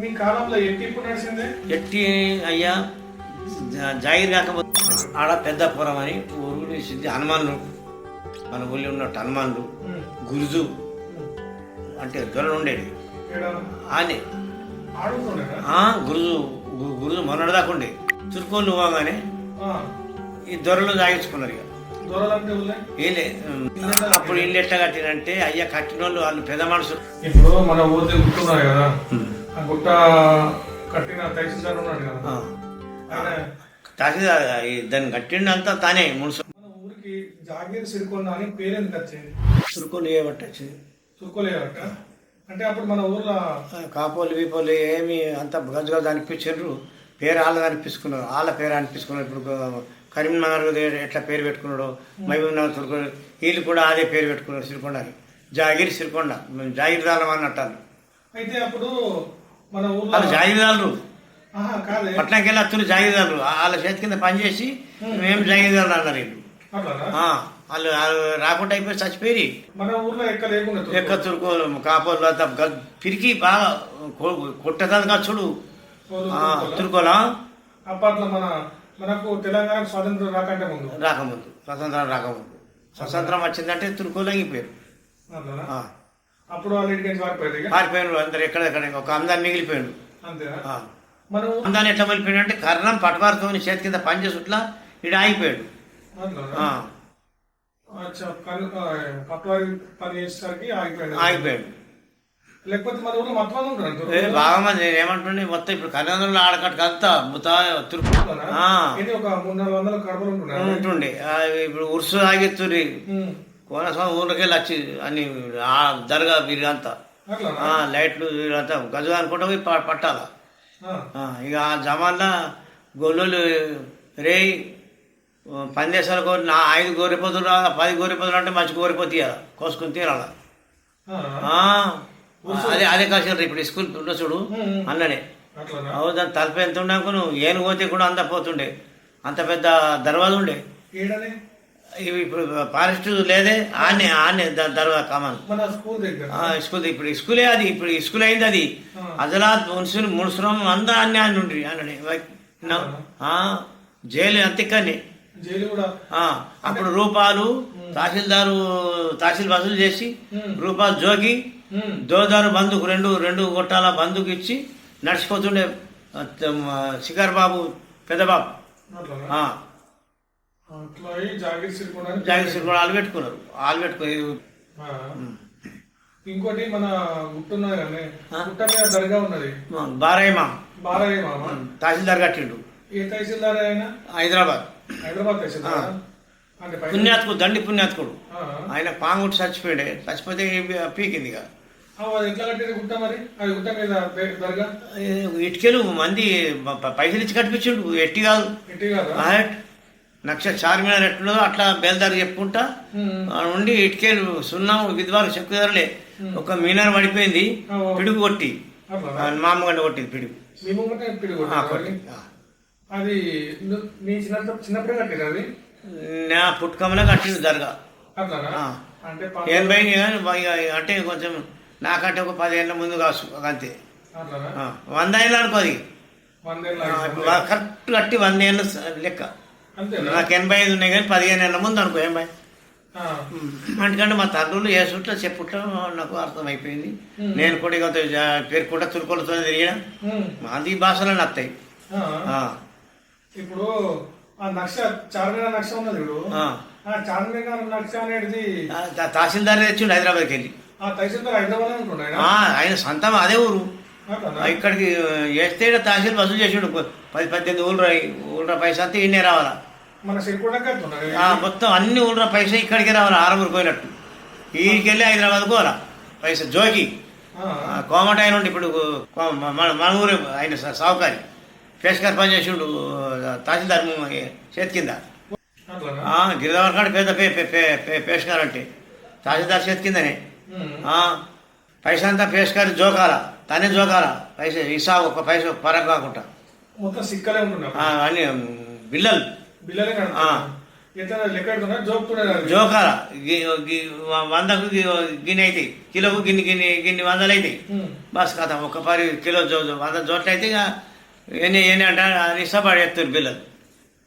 మీ కాలంలో ఎట్టి ఇప్పుడు నడిచిందే? ఎట్టి అయ్యా జాగిరి కాకపోతే ఆడ పెద్ద పురం అని ఊరు సిద్ధి హనుమాన్లు. మన ఊళ్ళో ఉన్నట్టు హనుమాన్లు గురుజు అంటే దొరలు ఉండేది ఆనే. గురుజు గురుజు మొన్నటిదాకా ఉండే. తురుకోలు పోగానే ఈ దొరలు జాగించుకున్నారు ఇక. అప్పుడు ఇల్లు. ఎట్లా కట్టినంటే అయ్యా కట్టిన వాళ్ళు వాళ్ళు పెద్ద మనుషులు. ఇప్పుడు మన ఊరి గుర్తున్నారు కదా ఆ గుట్ట కట్టిన తహసీల్దార్ ఉన్నాడు కదా. తహసీల్దార్ దాన్ని కట్టిండు అంతా తానే మున్సు. మన ఊరికి జాగీర్ సిరికొండ అని పేరు ఎందుకు వచ్చింది? తురుకోలు చేయబట్టచ్చు చురుకోలేదట అంటే అప్పుడు మన ఊర్లో కాపోలు వీపోలు ఏమి అంత గజ గజ అనిపించారు. పేరు వాళ్ళది అనిపించుకున్నారు. వాళ్ళ పేరు అనిపించుకున్నారు. ఇప్పుడు కరీంనగర్ ఎట్లా పేరు పెట్టుకున్నాడు మహబూబ్ నగర్ తురుకోలు వీళ్ళు కూడా అదే పేరు పెట్టుకున్నారు సిరికొండ అని. జాగిరి సిరికొండ మేము జాగిరిదారులం అన్నట్టు వాళ్ళు. అయితే అప్పుడు మన వాళ్ళు కాదే. పట్నంకి వెళ్ళి అత్తులు జాగిరిదారులు వాళ్ళ చేతి కింద పనిచేసి మేము జాగిరిదారులు అన్నారు వీళ్ళు. వాళ్ళు రాకుండా అయిపోయి చచ్చిపోయి మన ఊర్లో ఎక్క లేకుండా ఎక్క తురుకో కాపోలు పిరికి బాగా కొట్టదాకా చూడు? తురుకోలా? అప్పట్లో మన మనకు తెలంగాణ స్వాతంత్రం రాకంటే ముందు. రాకముందు. స్వతంత్రం రాకముందు. స్వతంత్రం వచ్చిందంటే తురుకోలు అయిపోయారు అప్పుడు పారిపోయినారు అందరు ఎక్కడెక్కడ ఒక అందాన్ని మిగిలిపోయాడు. మన అందాన్ని ఎట్లా మిగిలిపోయాడు అంటే కర్ణం పటవారితో చేతి కింద పని చేసుట్లా ఇటు ఆగిపోయాడు. అట్లానా ఆ, అచ్చా కను పట్వారి పని చేసేసరికి ఆగిపోయాడు. ఆగిపోయాడు. లేకపోతే మన ఊర్లో మొత్తం మంది ఉంటారు ఏ, బాగా మంది నేను ఏమంటుండే? మొత్తం ఇప్పుడు కర్ణంలో ఆడకట్టుకు అంతా ముతా తురుకు ఆ, ఇది ఒక మూడు నాలుగు వందల కడపలు ఉంటున్నారు ఉంటుండే. ఇప్పుడు ఉరుసు ఆగిత్తురి కోనస్వామి ఊళ్ళకెళ్ళి వచ్చి అన్ని దర్గా వీరంతా లైట్లు వీరంతా గజు అనుకుంటా పోయి పట్టాల. ఇక ఆ జమాన్లో గొల్లులు రే పందేశాలకు నా ఐదు గోరిపోతులు రా పది గోరిపోతులు అంటే మంచి గోరిపోతాయి కదా కోసుకుని తీరాల. అదే అదే కాసిన ఇప్పుడు స్కూల్ ఉండ చూడు అన్ననే దాని తలుపు ఎంత ఉండే అనుకో నువ్వు ఏను పోతే కూడా అంత పోతుండే అంత పెద్ద దర్వాజా ఉండే ఇవి ఇప్పుడు ఫారెస్ట్ లేదే ఆనే ఆనే దర్వా కమాన్ మన స్కూల్ ఇప్పుడు స్కూలే అది ఇప్పుడు స్కూల్ అయింది అది. ఆ. అజలాత్ మున్సిపల్ మున్సిరం అంతా అన్నీ అని ఉండ్రి అన్నని. జైలు అంతేకాని అప్పుడు రూపాలు తహసీల్దారు తహసీల్ వసూలు చేసి జోకి ఉమ్. దోదారు బందుకు రెండు రెండు గొట్టాల బందుకు ఇచ్చి నడిచిపోతుండే శిఖర్ బాబు పెద్దబాబు. జాగీర్ సిరికొండ వాళ్ళు పెట్టుకున్నారు. వాళ్ళు పెట్టుకుని ఆ. ఇంకోటి మన గుట్ట ఉన్నది కానీ గుట్ట మీద దర్గా ఉన్నది. బారాయమ్మ బాలయ్య మామ తహసీల్దార్ కట్టిండు. ఏ తహసీల్దార్ అయినా హైదరాబాద్. హైదరాబాద్ తహసీల్దార్? పుణ్యాత్కుడు దండి పుణ్యాత్కుడు. ఆయన పాంగుట్టు చచ్చిపోయాడే. చచ్చిపోతే పీకింది ఇక కట్టింది ఇటుకలు మంది పైసలు ఇచ్చి కట్టించిండు ఎట్టి కాదు. నక్ష చార్మినార్ ఎట్లుందో అట్లా బేల్దారు చెప్పుకుంటా. నుండి ఇటుకలు సున్నం విద్వారు చెక్కుదారులే ఒక మీనర్ పడిపోయింది. పిడుగు కొట్టి. మామగండ కొట్టింది పిడుగు. అది? ను- చిన్నప్పుడే పుట్టుకమలో కట్టిండు దర్గా. ఎనభై అంటే కొంచెం నాకంటే ఒక పదేళ్ళ ముందు కాసు అంతే. వంద ఏళ్ళు అనుకో అది వందేళ్ళ ఆ, ఇప్పుడు కరెక్ట్ కట్టి వంద ఏళ్ళు లెక్క. నాకు ఎనభై ఐదు ఉన్నాయి కానీ పదిహేను ఏళ్ళ ముందు అనుకో ఎనభై. ఎందుకంటే మా తండ్రులు ఏసుట్లో చెప్పుట్లో నాకు అర్థమైపోయింది. నేను కూడా ఇక పేరుకుంటా తురుకొలతో తిరిగిన. ఉమ్. మాది భాషలో. ఆ, ఇప్పుడు ఆ నక్ష చార్మినార్ నక్ష ఉన్నది ఇప్పుడు చార్మినార్ నక్ష అనేది తహసీల్దార్ తెచ్చిండు హైదరాబాద్కి వెళ్ళి ఆయన? సొంతం అదే ఊరు. ఇక్కడికి వేస్తే తహసీల్ వసూలు చేసిండు. పది పద్దెనిమిది ఊళ్ళ ఊళ్ళ పైసా అంతా ఈయనే రావాలా. మొత్తం అన్ని ఊళ్ళ పైసా ఇక్కడికే రావాలి ఆరమూరు పోయినట్టు. ఈడికి వెళ్ళి హైదరాబాద్ పోరా పైసా జోకి. కోమట ఆయన ఉండి ఇప్పుడు మన మన ఊరు ఆయన సావుకారి. పేష్కర్ పని చేసిండు తహసీల్దార్ చేతి కింద. గిరిదావర్ కాడ పెద్ద పేష్కర్ అంటే. తహసీల్దార్ చేతి కిందనే. పైసా అంతా పేష్కర్ జోకాల? తనే జోకాల? పైసా ఇసా ఒక పైసా పరకు కాకుండా. మొత్తం సిక్కలే అన్ని బిల్లలు. బిల్లలే జోకాల? వందకు గిన్నె అవుతాయి కిలోకు గిన్ని గిన్ని గిన్ని వందలు అవుతాయి బస్ కథ ఒక పది కిలో జో వంద జోట్లు అయితే ఇక ఎన్ని ఎన్ని అంటే అది ఇష్టపడి ఎత్తురు పిల్లలు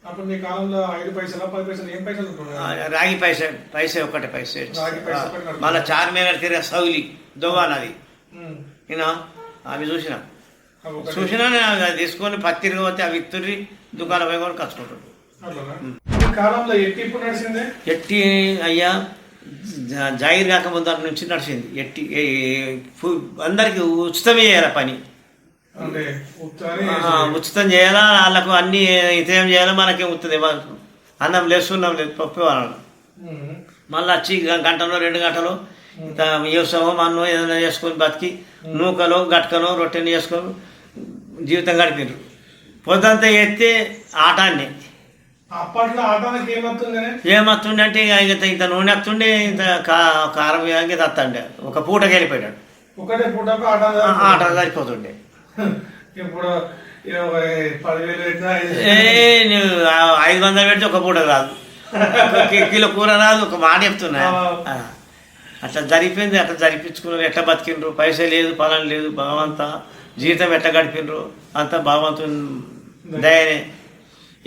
అప్పుడు మీ కాలంలో ఐదు పైసలు పది పైసలు ఏం పైసలు రాగి పైసే పైసే ఒకటి పైసే. మళ్ళీ చార్మీనార్ తిరిగే సౌలి దువ్వాన్ అది ఈయన అవి చూసిన? చూసినా నేను అది తీసుకొని పత్తి పోతే అవి ఇత్తుర్రి దుకాణం పోయి కూడా ఈ కాలంలో ఎట్టి ఇప్పుడు నడిచిందే? ఎట్టి అయ్యా జా- జాగిర్ కాకముందు నుంచి నడిచింది. ఎట్టి అందరికి ఉచితమే చేయాలి పని. ఉచితం చేయాలా? వాళ్ళకు అన్ని ఇతేం చేయాలా? మనకేం ఉత్తది అన్నం లేదు సున్నం లేదు పప్పు వాళ్ళను ఉమ్. మళ్ళీ వచ్చి గంటలో రెండు గంటలు ఇంత వ్యవసాయం అన్నం ఏదైనా చేసుకొని బతికి నూకలు గట్కను రొట్టెని చేసుకొని జీవితం గడిపారు పొద్దంతా ఎత్తే ఆటాన్ని. అప్పట్లో ఆటానికి అంటే ఇక ఇంత ఇంత నూనె వస్తుండే ఇంత కారం ఇంక తత్తండే ఒక పూటకి వెళ్ళిపోయాడు. ఒకటే పూటకు ఆట ఆట సరిపోతుండే. ఇప్పుడు పదివేలు పెట్టినా ఏ నువ్వు ఐదు వందలు పెడితే ఒక పూట రాదు కిలో కూర రాదు ఒక మాట చెప్తున్నా. అట్లా జరిగిపోయింది అట్లా జరిపించుకున్నారు. ఎట్లా బతికిండ్రు? పైసా లేదు పొలం లేదు భగవంత జీవితం ఎట్లా గడిపినరు అంతా భగవంతుని దయనే.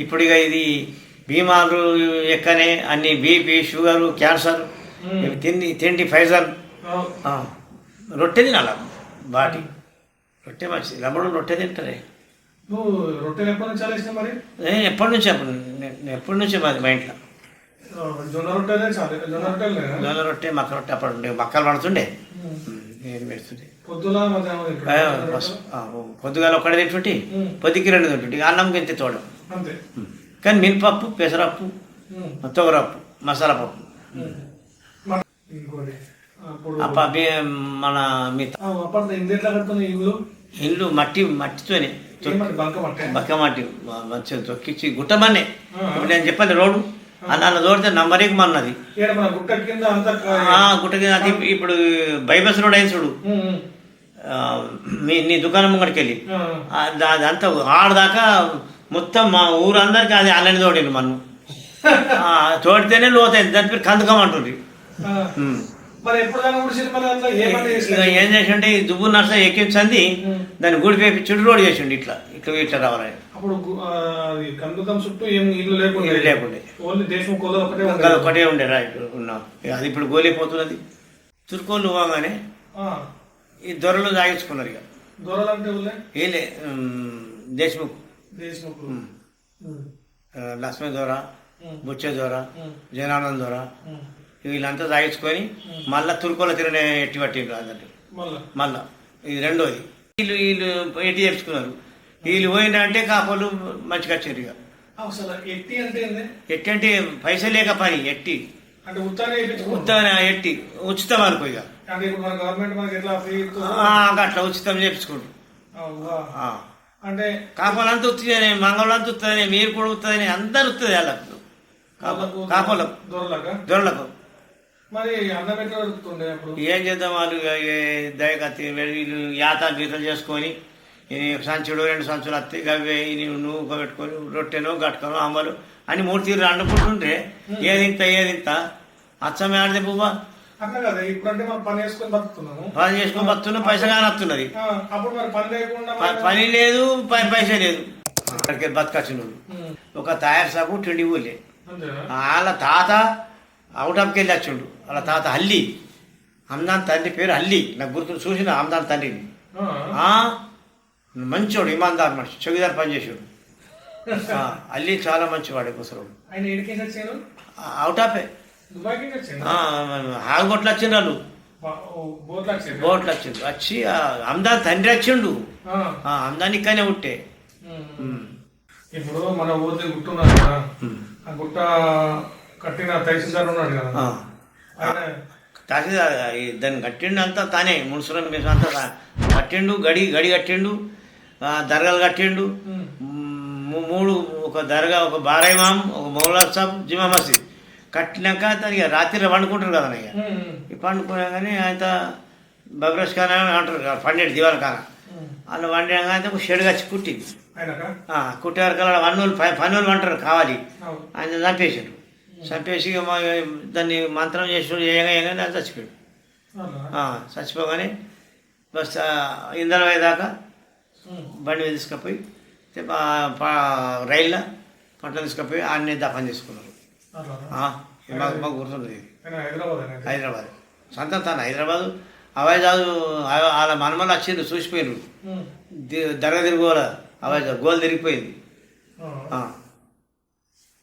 ఇప్పుడు ఇక ఇది బీమాలు ఎక్కనే అన్ని బీపీ షుగరు క్యాన్సర్ తిండి తిండి ఫైజర్. రొట్టె తినాల? బాటి రొట్టె మంచిది. లమ్మడు రొట్టె తింటారే నువ్వు రొట్టెలు ఎప్పటి నుంచి చాలేసిన మరి? నేను ఎప్పటి నుంచి అప్పుడు? నేను- ఎప్పటి నుంచి మాది మా ఇంట్లో. జొన్న రొట్టెలే చాలు జొన్న రొట్టెలు జొన్న రొట్టె మక్క రొట్టె అప్పుడు ఉండే మక్కలు పడుతుండే. నేను పెడుతుండే. పొద్దున పొద్దుగాల ఒక్కడే తింటుంటే. పొద్దుకి రెండు తింటుంటే. అన్నం గింత తోడం. కానీ మినపప్పు పెసరప్పు. తొగరప్పు మసాలా పప్పు. ఇంకోటి. మన ఇల్లు? ఇల్లు మట్టి మట్టితోనే. బక్క మట్టి? మంచిగా తొక్కిచ్చి గుట్టమన్నే. ఇప్పుడు నేను చెప్పాను రోడ్డు. అన్న తోడితే నంబరేకి మన్నది. గుట్ట కింద అది ఇప్పుడు బైబస్ రోడ్ అయింది చూడు. మీ నీ దుకాణం ముంగడికి వెళ్ళి. అదంతా ఆడదాకా మొత్తం మా ఊరందరికి అది అల్లని తోడింది మనం ఆ, తోడితేనే లోతైంది. దాని పేరు కందకం అంటుంది. మరి ఎప్పుడు దాని ఉడిసింది మరి అట్లా ఏమన్నా ఇక చేసింది? ఏం చేసిండే? ఈ దుబ్బు నర్స ఎక్కించంది. దాన్ని గుడిపేపి చుట్టు రోడ్ చేసిండు ఇట్లా. ఇట్లా ఇట్లా రావాలని అప్పుడు కందుకం చుట్టూ ఏం ఇల్లు లేకుండా. ఓన్లీ దేశం ఒకటే. ఒకటే ఉండే. రైట్ ఉన్నాం. అది ఇప్పుడు గోలిపోతున్నది తుర్కోళ్ళు పోగానే ఈ దొరలు దాగించుకున్నారు ఇక. దొరలు అంటే ఉమ్, దేశ్ముఖ్. ఆ, లక్ష్మీ దొర బుచ్చ దొర జనానంద్ దొర. వీళ్ళంతా దాగించుకొని మళ్ళా తుర్కోల తిరగనే ఎట్టి పట్టిండ్రు అన్నట్టు మళ్ళా? ఇది రెండోది. వీళ్ళు వీళ్ళు ఎట్టి చేర్చుకున్నారు వీళ్ళు పోయిందంటే కాపోలు మంచిగా వచ్చారు ఇక. ఎట్టి అంటే ఎట్టి అంటే పైసలు లేక పని ఎట్టి. ఉత్తమ ఎట్టి. ఉచితం అనుకో ఇక. అట్లా ఉచితం చేపించుకుంటారు ఆ. అంటే కాపాలంతా ఉత్తుందని మంగళంతా ఉత్తుందని మీరు కూడా ఉత్తుందని అందరు ఉత్తుంది వాళ్ళకు కాపాలకు. దొరలకు. మరి అన్నం ఎట్లా దొరుకుతుండే అప్పుడు? ఏం చేద్దాం వాళ్ళు దయకత్తి వీళ్ళు యాత గీతలు చేసుకొని ఈ సంచుడు రెండు సంచులు వస్తాయి అవి నువ్వు నువ్వు పెట్టుకొని రొట్టెను గట్టుకొని అమ్మలు అని మూడు తీరు అండుకుంటుంటే ఏది ఇంత ఏది ఇంత అచ్చమే ఆడితే బువ్వ మనం పని వేసుకొని బతుకుతున్నాము. పని చేసుకొని బతున్న పైసా కానీ వస్తున్నది అప్పుడు మరి పని లేకుండా పని లేదు పైసా లేదు. ఉమ్, ఒక తయారు సాగు తిండి ఊళ్ళే వాళ్ళ తాత అవుట్ ఆఫ్కి వెళ్ళి వచ్చిండు. వాళ్ళ తాత హల్లి. అమ్దాన్ తండ్రి పేరు హల్లి. నాకు గుర్తు చూసిన అమ్దాన్ తండ్రిని మంచోడు ఇమాన్దార్ మనిషి. చౌకీదార్ పనిచేసాడు అల్లి చాలా మంచివాడు వచ్చాను అవుట్ ఆఫే ఆగొట్లు వచ్చిండ్రు వాళ్ళు. బోట్లు వచ్చిండ్రు. వచ్చి అమ్దాన్ తండ్రి వచ్చిండు. అమ్దాన్ ఇక్కడనే ఉంటే. ఇప్పుడు మన ఊరి గుట్ట. ఆ గుట్ట కట్టిన తహసీల్దార్ ఉన్నాడు కదా. తహసీల్దార్ దాన్ని కట్టిండు అంతా తానే మున్సిపల్ మీద అంతా కట్టిండు గడి గడి కట్టిండు దర్గాలు కట్టిండు. మూడు ఒక దర్గా ఒక బారాయిమాం ఒక మౌలా సాబ్ జిమా మసీద్. కట్టినాక దానికి రాత్రి వండుకుంటారు కదా ఉమ్, ఈ పండుకున్నా కానీ ఆయన బబ్రస్ ఖాన్ అని అంటారు కదా పండేడు దివాల ఖాన. వాళ్ళు వండినాక ఒక షెడ్ వచ్చి కుట్టింది కుట్టేవారు వన్ వాళ్ళు పని వాళ్ళు అంటారు కావాలి. ఆయన చంపేసాడు చంపేసి దాన్ని మంత్రం చేసి ఏగా అది చచ్చిపోయాడు. చచ్చిపోగానే బస్ ఇందరం అయ్యేదాకా. బండి మీద తీసుకుపోయి రైల్లో పంట తీసుకుపోయి అన్నీ దఫన్ చేసుకున్నారు. మాకు మాకు గుర్తుంది హైదరాబాద్ సొంతం తాను హైదరాబాదు. అవాయిదాదు వాళ్ళ మనమల్ని వచ్చిండ్రు చూసిపోయినారు దర్గా తిరుగుకోవాలి అవాయిదా గోల్ తిరిగిపోయింది.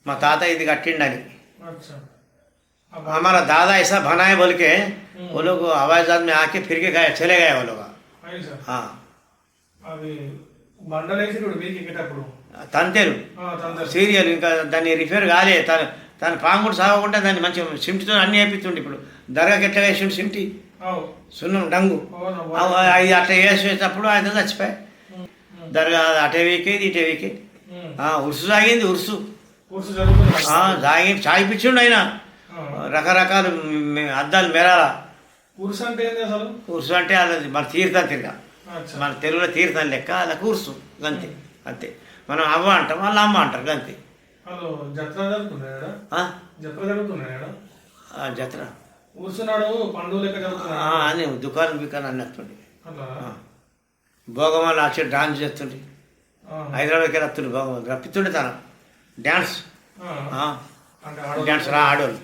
మా తాత ఇది కట్టిండని. अच्छा हमारा दादा ऐसा बनाए बोल के वो लोग हवाईजहाज में आके फिर के गए चले गए वो लोग అయ్యి సార్ हाँ అవి బండలేసి ఇప్పుడు మీకు ఎక్కేటప్పుడు తంతేరు ఆ, తందరి. సీరియల్ ఇంకా దాన్ని రిపేర్ కాలే తను తన పాముడు సాగకుండా దాన్ని మంచి సిమ్టితో అన్ని వేపిస్తుండే ఇప్పుడు దర్గాకి ఎట్లా వేసిండు సిమ్టి అవు. సున్నం డంగు అవునా, అవి అది అట్లా వేసేటప్పుడు ఆయన చచ్చిపోయి ఉమ్, ఉమ్, దర్గా అటే వీకేది ఇటే వీకే ఉమ్. ఆ, ఉరుసు సాగింది ఉరుసు కోర్సు ఆ, సాగి సాగిపించిండు ఆయన. రకరకాల అద్దాలు మెరాల కుర్సు అంటే అసలు? ఉరుసు అంటే అది మన తీర్థం తిరగా. మన తెలుగులో తీర్థం లెక్క అలా కూర్సు. అంతే అంతే. మనం అవ్వ అంటాం వాళ్ళు అమ్మ అంటారు అంతే వాళ్ళు జత్ర కూర్చున్నాడు పండుగ అని దుకాణం బికాన్ అన్నట్టుండి భోగమాలు వచ్చి డాన్స్ చేస్తుండే. హైదరాబాద్కి వస్తుండే భోగమాలు రప్పిస్తుండే తన. డ్యాన్స్. డ్యాన్స్ రా ఆడోళ్ళు.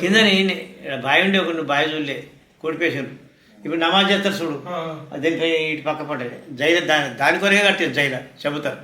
కింద బావి ఉండే ఒక బావి చూడలే కూడిపేసారు ఇప్పుడు నమాజ్ చేస్తారు చూడు. దీనిపై ఇటు పక్క పడ్డది. జైలు దాని దాని కొరకే కట్టారు జైలు చెబుతారు.